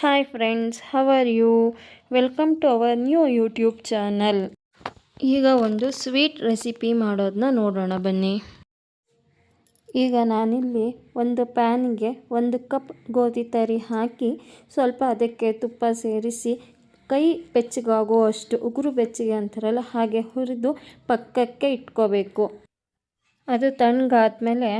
Hi friends how are you welcome to our new YouTube channel ಈಗ ಒಂದು sweet recipe ಮಾಡೋದನ್ನ ನೋಡೋಣ ಬನ್ನಿ. ಈಗ ನಾನಿಲ್ಲಿ ಒಂದು ಪ್ಯಾನ್ಗೆ ಒಂದು ಕಪ್ ಗೋಧಿ ತರಿ ಹಾಕಿ ಸ್ವಲ್ಪ ಅದಕ್ಕೆ ತುಪ್ಪ ಸೇರಿಸಿ ಕೈ ಬೆಚ್ಚಗಾಗುವಷ್ಟು, ಉಗುರು ಬೆಚ್ಚಗೆ ಅಂತಾರಲ್ಲ ಹಾಗೆ ಹುರಿದು ಪಕ್ಕಕ್ಕೆ ಇಟ್ಕೋಬೇಕು. ಅದು ತಣ್ಣಗಾದ್ಮೇಲೆ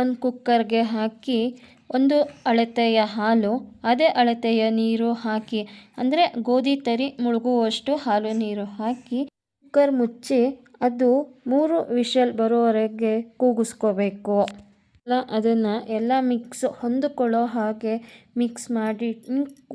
ಒಂದು ಕುಕ್ಕರ್ಗೆ ಹಾಕಿ ಒಂದು ಅಳತೆಯ ಹಾಲು, ಅದೇ ಅಳತೆಯ ನೀರು ಹಾಕಿ, ಅಂದರೆ ಗೋಧಿ ತರಿ ಮುಳುಗುವಷ್ಟು ಹಾಲು ನೀರು ಹಾಕಿ ಕುಕ್ಕರ್ ಮುಚ್ಚಿ ಅದು ಮೂರು ವಿಷಲ್ ಬರೋವರೆಗೆ ಕೂಗಿಸ್ಕೋಬೇಕು. ಅದನ್ನು ಎಲ್ಲ ಮಿಕ್ಸ್ ಹೊಂದಿಕೊಳ್ಳೋ ಹಾಗೆ ಮಿಕ್ಸ್ ಮಾಡಿ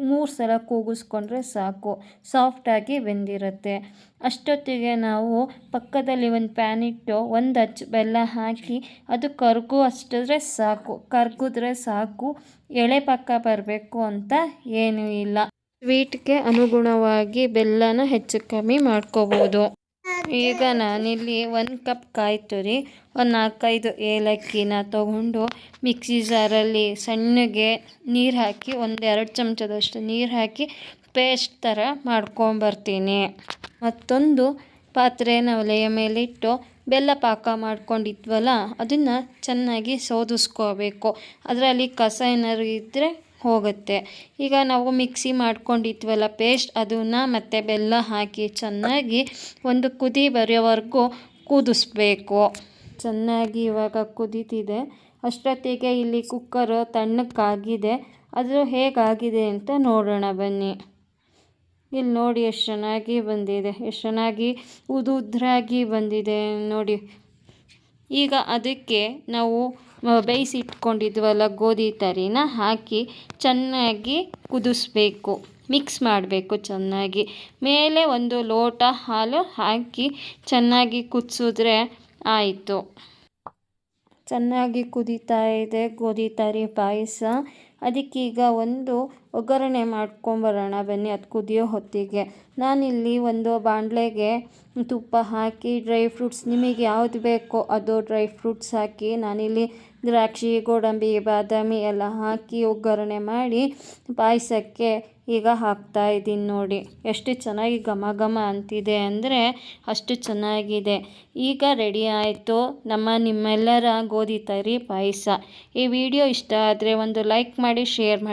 ಮೂರು ಸಲ ಕೂಗಿಸ್ಕೊಂಡ್ರೆ ಸಾಕು. ಸಾಫ್ಟಾಗಿ ಬೆಂದಿರುತ್ತೆ. ಅಷ್ಟೊತ್ತಿಗೆ ನಾವು ಪಕ್ಕದಲ್ಲಿ ಒಂದು ಪ್ಯಾನ್ ಇಟ್ಟು ಒಂದು ಅಚ್ಚು ಬೆಲ್ಲ ಹಾಕಿ ಅದು ಕರ್ಗು ಅಷ್ಟಿದ್ರೆ ಸಾಕು. ಕರ್ಗಿದ್ರೆ ಸಾಕು. ಎಳೆ ಪಕ್ಕ ಬರಬೇಕು ಅಂತ ಏನೂ ಇಲ್ಲ. ಸ್ವೀಟ್ಗೆ ಅನುಗುಣವಾಗಿ ಬೆಲ್ಲನ ಹೆಚ್ಚು ಕಮ್ಮಿ ಮಾಡ್ಕೋಬೋದು. ಈಗ ನಾನಿಲ್ಲಿ ಒಂದು ಕಪ್ ಕಾಯಿ ತುರಿ ಒಂದು ನಾಲ್ಕೈದು ಏಲಕ್ಕಿನ ತಗೊಂಡು ಮಿಕ್ಸಿ ಜಾರಲ್ಲಿ ಸಣ್ಣಗೆ ನೀರು ಹಾಕಿ ಒಂದೆರಡು ಚಮಚದಷ್ಟು ನೀರು ಹಾಕಿ ಪೇಸ್ಟ್ ಥರ ಮಾಡ್ಕೊಂಬರ್ತೀನಿ. ಮತ್ತೊಂದು ಪಾತ್ರೆನ ಒಲೆಯ ಮೇಲಿಟ್ಟು ಬೆಲ್ಲ ಪಾಕ ಮಾಡ್ಕೊಂಡಿದ್ವಲ್ಲ, ಅದನ್ನು ಚೆನ್ನಾಗಿ ಸೋದಿಸ್ಕೋಬೇಕು. ಅದರಲ್ಲಿ ಕಸ ಏನಾದ್ರು ಇದ್ದರೆ ಹೋಗುತ್ತೆ. ಈಗ ನಾವು ಮಿಕ್ಸಿ ಮಾಡ್ಕೊಂಡಿದ್ವಲ್ಲ, ಪೇಸ್ಟ್ ಅದನ್ನು ಮತ್ತು ಬೆಲ್ಲ ಹಾಕಿ ಚೆನ್ನಾಗಿ ಒಂದು ಕುದಿ ಬರೆಯೋವರೆಗೂ ಕುದಿಸ್ಬೇಕು. ಚೆನ್ನಾಗಿ ಇವಾಗ ಕುದೀತಿದೆ. ಅಷ್ಟೊತ್ತಿಗೆ ಇಲ್ಲಿ ಕುಕ್ಕರು ತಣ್ಣಕ್ಕಾಗಿದೆ ಅದು ಹೇಗಾಗಿದೆ ಅಂತ ನೋಡೋಣ ಬನ್ನಿ. ಇಲ್ಲಿ ನೋಡಿ, ಎಷ್ಟು ಚೆನ್ನಾಗಿ ಬಂದಿದೆ. ಎಷ್ಟು ಚೆನ್ನಾಗಿ ಉದು ಉದ್ರಾಗಿ ಬಂದಿದೆ. ನೋಡಿ ಈಗ ಅದಕ್ಕೆ ನಾವು ಬೇಯಿಸಿಟ್ಕೊಂಡಿದ್ವಲ್ಲ ಗೋಧಿ ತರಿನ ಹಾಕಿ ಚೆನ್ನಾಗಿ ಕುದಿಸ್ಬೇಕು. ಮಿಕ್ಸ್ ಮಾಡಬೇಕು ಚೆನ್ನಾಗಿ. ಮೇಲೆ ಒಂದು ಲೋಟ ಹಾಲು ಹಾಕಿ ಚೆನ್ನಾಗಿ ಕುದಿಸಿದ್ರೆ ಆಯಿತು. ಚೆನ್ನಾಗಿ ಕುದೀತಾ ಇದೆ ಗೋಧಿ ತರಿ ಪಾಯಸ. ಅದಕ್ಕೀಗ ಒಂದು ಒಗ್ಗರಣೆ ಮಾಡ್ಕೊಂಬರೋಣ ಬನ್ನಿ ಅದು ಕುದಿಯೋ ಹೊತ್ತಿಗೆ. ನಾನಿಲ್ಲಿ ಒಂದು ಬಾಣಲೆಗೆ ತುಪ್ಪ ಹಾಕಿ ಡ್ರೈ ಫ್ರೂಟ್ಸ್ ನಿಮಗೆ ಯಾವುದು ಬೇಕೋ ಅದು ಡ್ರೈ ಫ್ರೂಟ್ಸ್ ಹಾಕಿ, ನಾನಿಲ್ಲಿ ದ್ರಾಕ್ಷಿ, ಗೋಡಂಬಿ, ಬಾದಾಮಿ ಎಲ್ಲ ಹಾಕಿ ಒಗ್ಗರಣೆ ಮಾಡಿ ಪಾಯಸಕ್ಕೆ ಈಗ ಹಾಕ್ತಾ ಇದ್ದೀನಿ ನೋಡಿ. ಎಷ್ಟು ಚೆನ್ನಾಗಿ ಘಮ ಘಮ ಅಂತಿದೆ ಅಂದರೆ ಅಷ್ಟು ಚೆನ್ನಾಗಿದೆ. ಈಗ ರೆಡಿ ಆಯಿತು ನಮ್ಮ ನಿಮ್ಮೆಲ್ಲರ ಗೋಧಿ ತರಿ ಪಾಯಸ. ಈ ವಿಡಿಯೋ ಇಷ್ಟ ಆದರೆ ಒಂದು ಲೈಕ್ ಮಾಡಿ ಶೇರ್ ಮಾಡಿ.